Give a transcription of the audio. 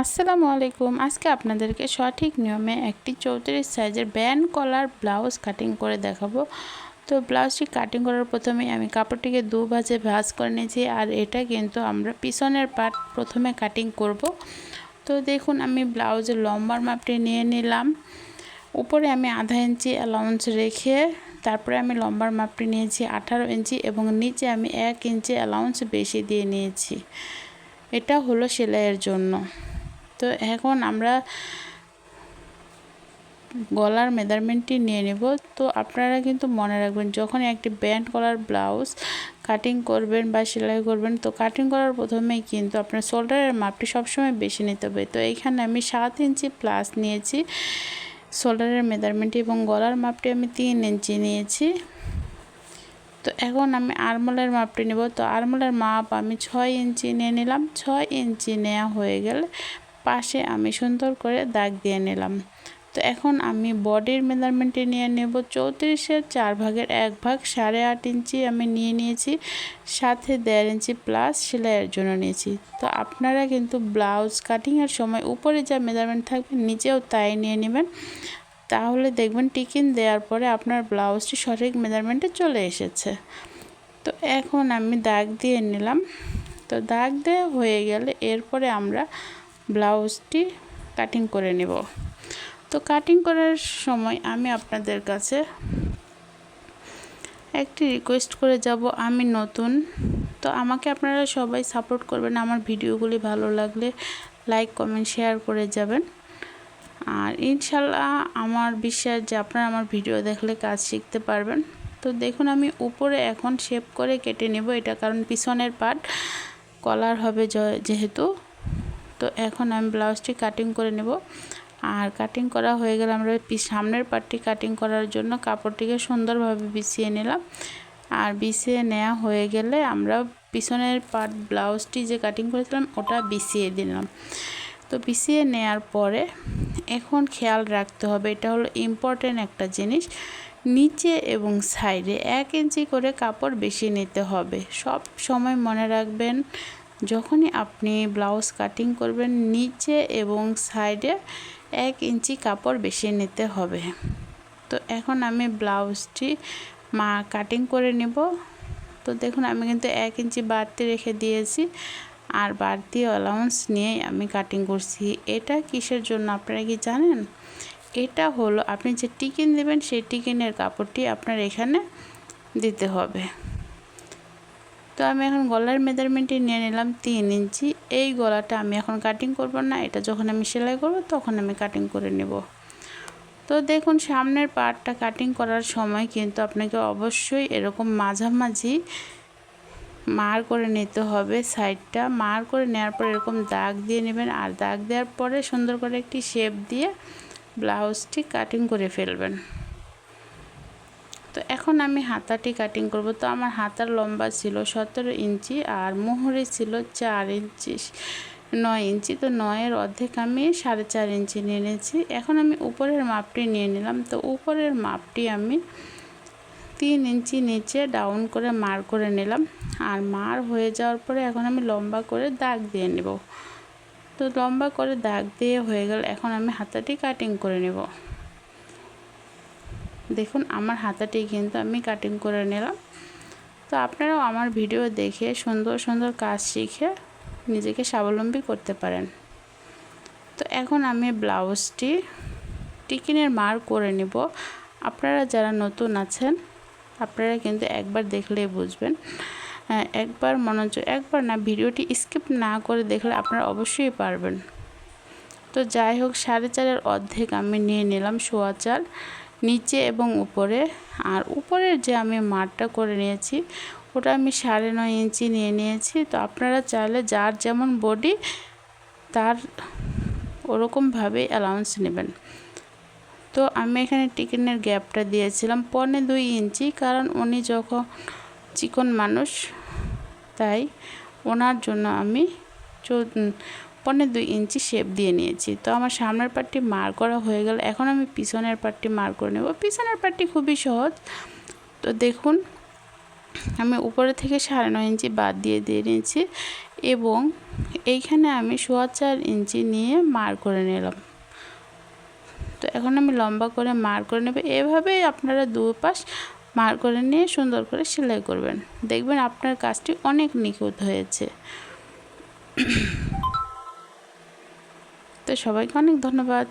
আসসালামু আলাইকুম। আজকে আপনাদেরকে সঠিক নিয়মে একটি চৌত্রিশ সাইজের ব্যান কলার ব্লাউজ কাটিং করে দেখাবো। তো ব্লাউজটি কাটিং করার প্রথমেই আমি কাপড়টিকে দু ভাজে ভাজ করে নিয়েছি আর এটা কিন্তু আমরা পিছনের পার্ট প্রথমে কাটিং করব। তো দেখুন, আমি ব্লাউজের লম্বার মাপটি নিয়ে নিলাম। উপরে আমি আধা ইঞ্চি অ্যালাউন্স রেখে তারপরে আমি লম্বার মাপটি নিয়েছি আঠারো ইঞ্চি এবং নিচে আমি এক ইঞ্চি অ্যালাউন্স বেশি দিয়ে নিয়েছি। এটা হলো সেলাইয়ের জন্য। তো এখন আমরা গলার মেজারমেন্টটি নিয়ে নেব। তো আপনারা কিন্তু মনে রাখবেন যখন একটি ব্যান্ড কলার ব্লাউজ কাটিং করবেন বা সেলাই করবেন, তো কাটিং করার প্রথমেই কিন্তু আপনার শোল্ডারের মাপটি সবসময় বেশি নিতে হবে। তো এইখানে আমি সাত ইঞ্চি প্লাস নিয়েছি শোল্ডারের মেজারমেন্টটি এবং গলার মাপটি আমি তিন ইঞ্চি নিয়েছি। তো এখন আমি আরমোলের মাপটি নেব। তো আরমোলের মাপ আমি ছয় ইঞ্চি নিয়ে নিলাম। ছয় ইঞ্চি নেওয়া হয়ে গেলে পাশে আমি সুন্দর করে দাগ দিয়ে নিলাম। তো এখন আমি বডির মেজারমেন্টে নিয়ে নেব। চৌত্রিশের চার ভাগের এক ভাগ সাড়ে আট ইঞ্চি আমি নিয়ে নিয়েছি, সাথে দেড় ইঞ্চি প্লাস সেলাইয়ের জন্য নিয়েছি। তো আপনারা কিন্তু ব্লাউজ কাটিংয়ের সময় উপরে যা মেজারমেন্ট থাকবে নিচেও তাই নিয়ে নেবেন। তাহলে দেখবেন টিকিন দেওয়ার পরে আপনার ব্লাউজটি সঠিক মেজারমেন্টে চলে এসেছে। তো এখন আমি দাগ দিয়ে নিলাম। তো দাগ দেওয়া হয়ে গেলে এরপরে আমরা ব্লাউজটি কাটিং করে নেব। তো কাটিং করার সময় আমি আপনাদের কাছে একটি রিকোয়েস্ট করে যাব, আমি নতুন। তো আমাকে আপনারা সবাই সাপোর্ট করবেন, আমার ভিডিওগুলি ভালো লাগলে লাইক কমেন্ট শেয়ার করে যাবেন। আর ইনশাল্লাহ আমার বিশ্বাস যে আপনারা আমার ভিডিও দেখলে কাজ শিখতে পারবেন। তো দেখুন, আমি উপরে এখন শেপ করে কেটে নেব, এটা কারণ পিছনের পার্ট কলার হবে যেহেতু। তো এখন আমি ব্লাউজটি কাটিং করে নেব। আর কাটিং করা হয়ে গেলে আমরা সামনের পার্টটি কাটিং করার জন্য কাপড়টিকে সুন্দরভাবে বিছিয়ে নিলাম। আর বিছিয়ে নেওয়া হয়ে গেলে আমরা পিছনের পার্ট ব্লাউজটি যে কাটিং করেছিলাম, ওটা বিছিয়ে দিলাম। তো বিছিয়ে নেওয়ার পরে এখন খেয়াল রাখতে হবে, এটা হলো ইম্পর্টেন্ট একটা জিনিস। নিচে এবং সাইডে এক ইঞ্চি করে কাপড় বেশি নিতে হবে। সব সময় মনে রাখবেন যখনই আপনি ব্লাউজ কাটিং করবেন, নিচে এবং সাইডে এক ইঞ্চি কাপড় বেশি নিতে হবে। তো এখন আমি ব্লাউজটি মা কাটিং করে নেব। তো দেখুন, আমি কিন্তু এক ইঞ্চি বাড়তি রেখে দিয়েছি। আর বাড়তি অ্যালাউন্স নিয়েই আমি কাটিং করছি। এটা কিসের জন্য আপনারা কি জানেন? এটা হলো আপনি যে টিকিন দেবেন, সেই টিকিনের কাপড়টি আপনার এখানে দিতে হবে। তো আমি এখন গলার মেজারমেন্টটি নিয়ে নিলাম তিন ইঞ্চি। এই গলাটা আমি এখন কাটিং করব না, এটা যখন আমি সেলাই করব তখন আমি কাটিং করে নেব। তো দেখুন, সামনের পার্টটা কাটিং করার সময় কিন্তু আপনাকে অবশ্যই এরকম মাঝামাঝি মার করে নিতে হবে সাইডটা মার করে নেওয়ার পর এরকম দাগ দিয়ে নেবেন আর দাগ দেওয়ার পরে সুন্দর করে একটি শেপ দিয়ে ব্লাউজটি কাটিং করে ফেলবেন। তো এখন আমি হাতাটি কাটিং করব। তো আমার হাতার লম্বা ছিল সতেরো ইঞ্চি আর মোহরে ছিল চার ইঞ্চি, নয় ইঞ্চি। তো নয়ের অর্ধেক আমি সাড়ে চার ইঞ্চি নিয়ে নিয়েছি। এখন আমি উপরের মাপটি নিয়ে নিলাম। তো উপরের মাপটি আমি তিন ইঞ্চি নিচে ডাউন করে মার করে নিলাম। আর মার হয়ে যাওয়ার পরে এখন আমি লম্বা করে দাগ দিয়ে নেব। তো লম্বা করে দাগ দিয়ে হয়ে গেল। এখন আমি হাতাটি কাটিং করে নেব। দেখুন, আমার হাতাটি কিন্তু আমি কাটিং করে নিলাম। তো আপনারাও আমার ভিডিও দেখে সুন্দর সুন্দর কাজ শিখে নিজেকে স্বাবলম্বী করতে পারেন। তো এখন আমি ব্লাউজটি টিকিনের মার করে নেব। আপনারা যারা নতুন আছেন, আপনারা কিন্তু একবার দেখলেই বুঝবেন। একবার মনোযোগ, একবার না, ভিডিওটি স্কিপ না করে দেখলে আপনারা অবশ্যই পারবেন। তো যাই হোক, সাড়ে চারের অর্ধেক আমি নিয়ে নিলাম সোয়া চার নিচে এবং উপরে। আর উপরের যে আমি মাঠটা করে নিয়েছি, ওটা আমি সাড়ে নয় ইঞ্চি নিয়ে নিয়েছি। তো আপনারা চাইলে যার যেমন বডি, তার ওরকমভাবে অ্যালাউন্স নেবেন। তো আমি এখানে টিকিনের গ্যাপটা দিয়েছিলাম পনে দুই ইঞ্চি, কারণ উনি যখন চিকন মানুষ, তাই ওনার জন্য আমি চৌ পনে দুই ইঞ্চি শেপ দিয়ে নিয়েছি। তো আমার সামনের পার্টটি মার করা হয়ে গেল। এখন আমি পিছনের পার্টটি মার করে নেব। পিছনের পার্টটি খুবই সহজ। তো দেখুন, আমি উপরে থেকে সাড়ে নয় ইঞ্চি বাদ দিয়ে দিয়ে নিয়েছি এবং এইখানে আমি সোয়া চার ইঞ্চি নিয়ে মার করে নিলাম। তো এখন আমি লম্বা করে মার করে নেব। এভাবেই আপনারা দু পাশ মার করে নিয়ে সুন্দর করে সেলাই করবেন। দেখবেন আপনার কাজটি অনেক নিখুঁত হয়েছে। তো সবাইকে অনেক ধন্যবাদ।